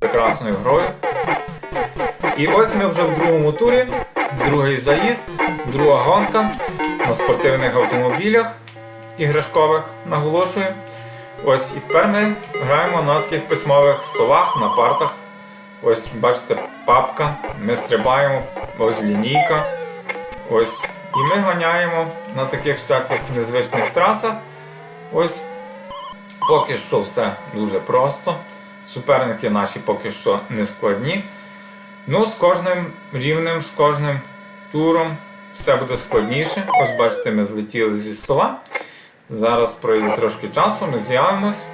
прекрасною грою. І ось ми вже в другому турі, другий заїзд, друга гонка на спортивних автомобілях іграшкових, наголошую. Ось і тепер ми граємо на таких письмових столах, на партах. Ось бачите, папка, ми стрибаємо, ось лінійка. Ось. І ми ганяємо на таких всяких незвичних трасах. Ось поки що все дуже просто. Суперники наші поки що не складні. Ну, з кожним рівнем, з кожним туром все буде складніше. Ось бачите, ми злетіли зі стола. Зараз пройде трошки часу, ми з'явимось.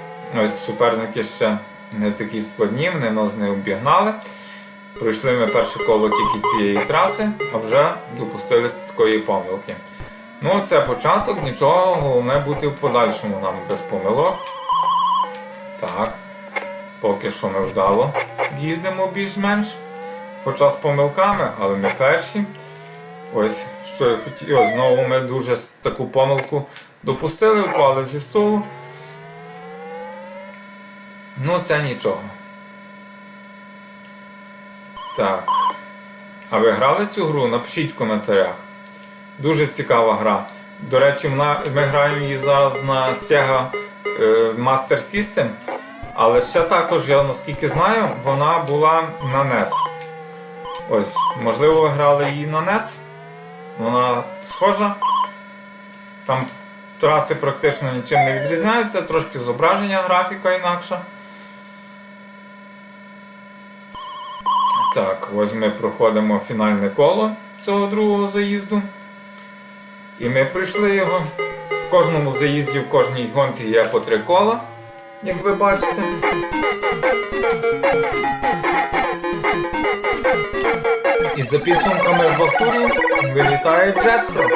Ось суперники ще не такі складні, вони нас не обігнали. Пройшли ми перше коло тільки цієї траси, а вже допустились такої помилки. Ну, це початок, нічого, головне бути в подальшому нам без помилок. Так, поки що ми вдало їздимо більш-менш. Хоча з помилками, але ми перші. Ось, що я хотів, знову ми дуже таку помилку допустили, впали зі столу. Ну, це нічого. Так. А ви грали цю гру? Напишіть в коментарях. Дуже цікава гра. До речі, ми граємо її зараз на Sega е, Master System. Але ще також, я наскільки знаю, вона була на NES. Ось, можливо, ви грали її на NES. Вона схожа. Там траси практично нічим не відрізняються, трошки зображення, графіка інакша. Так, ось ми проходимо фінальне коло цього другого заїзду. І ми пройшли його. В кожному заїзді, в кожній гонці є по три кола, як ви бачите. І за підсумками двох турів вилітає Джетфро.